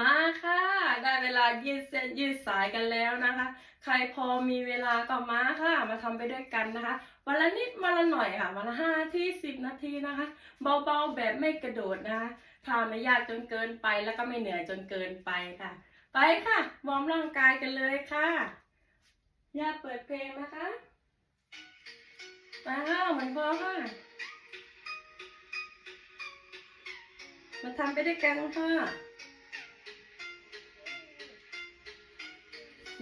มาค่ะ ได้เวลายืดเส้นยืดสายกันแล้วนะคะ ใครพอมีเวลาก็มาค่ะ มาทำไปด้วยกันนะคะ วันละนิดวันละหน่อยค่ะ วันละห้านาทีสิบนาทีนะคะ เบาๆแบบไม่กระโดดนะคะทำไม่ยากจนเกินไปแล้วก็ไม่เหนื่อยจนเกินไปค่ะ ไปค่ะวอร์มร่างกายกันเลยค่ะ อย่าเปิดเพลงนะคะมาค่ะเหมือนพอค่ะ มาทำไปด้วยกันค่ะ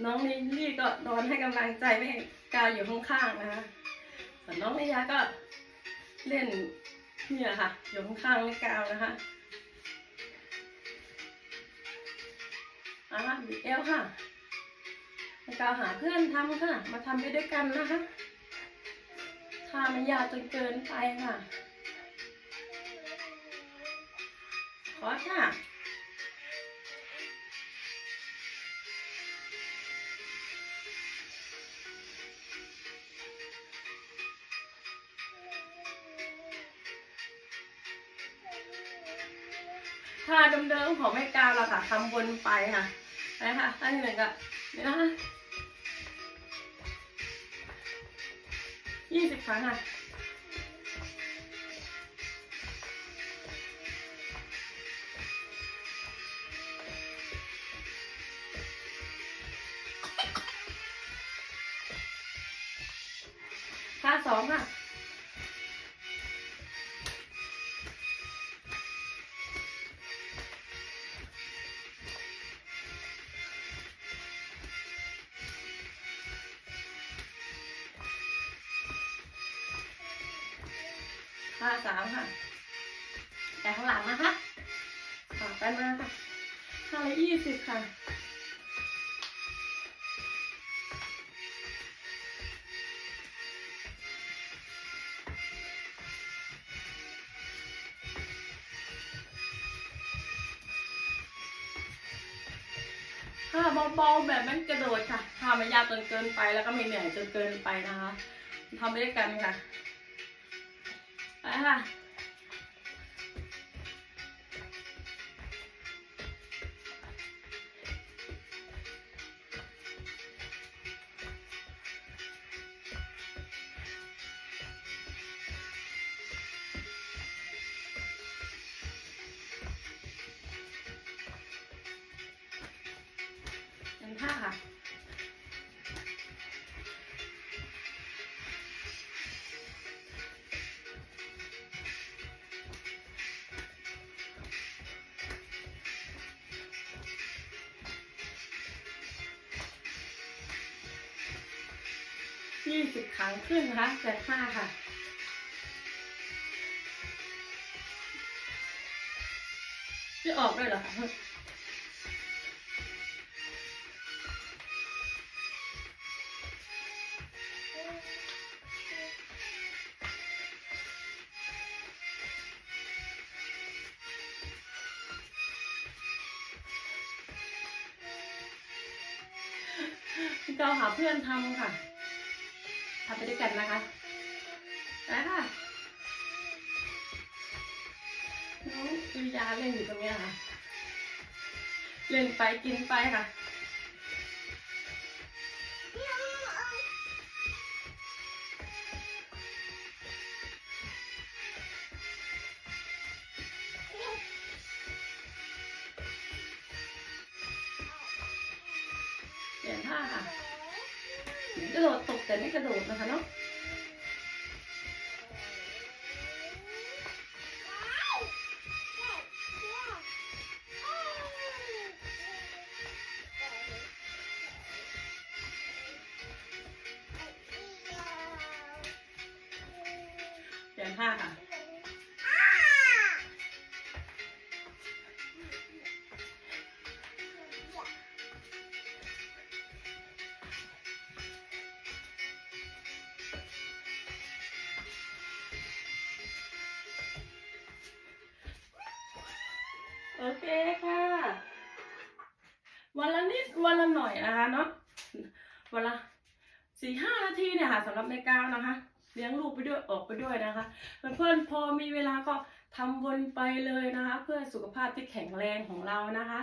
น้องลิลลี่ก็นอนให้กำลังใจแม่กาอยู่ข้างๆนะคะส่วนน้องนิยาก็เล่นเนี่ยค่ะอยู่ข้างๆแม่กาวนะคะอะบีเอวค่ะแม่กาวหาเพื่อนทำค่ะ มาทำไปด้วยกันนะคะถ้าไม่ยากจนเกินไปค่ะขอค่ะ ท่าเดิมๆของแม่กาวเราค่ะทำวนไปค่ะไปค่ะท่าที่หนึ่งก็นี่นะคะยี่สิบครั้งค่ะท่าสองค่ะ ท่าสามค่ะ แต่ข้างหลังนะคะต่อกันมาค่ะท่าละยี่สิบค่ะถ้าเบาๆแบบไม่กระโดดค่ะถ้าไม่ยากจนเกินไปแล้วก็ไม่เหนื่อยจนเกินไปนะคะทำไปด้วยกันค่ะ ไป ยี่สิบครั้งขึ้นนะคะแต่ท่าค่ะจะออกด้วยเหรอคะเราหาเพื่อนทำค่ะ ทำไปด้วยกันนะคะไปค่ะน้องตุยาเล่นอยู่ตรงนี้ค่ะ เล่นไปกินไปค่ะเปลี่ยนท่าค่ะ กระโดดตกแต่ไม่กระโดดนะคะเนาะเปลี่ยนผ้าค่ะ โอเคค่ะ วันละนิดวันละหน่อยนะคะเนาะวันละสี่ห้านาทีเนี่ยค่ะสำหรับในก้าวนะคะ เลี้ยงลูกไปด้วยออกไปด้วยนะคะ เพื่อนๆพอมีเวลาก็ทำวนไปเลยนะคะ เพื่อสุขภาพที่แข็งแรงของเรานะคะ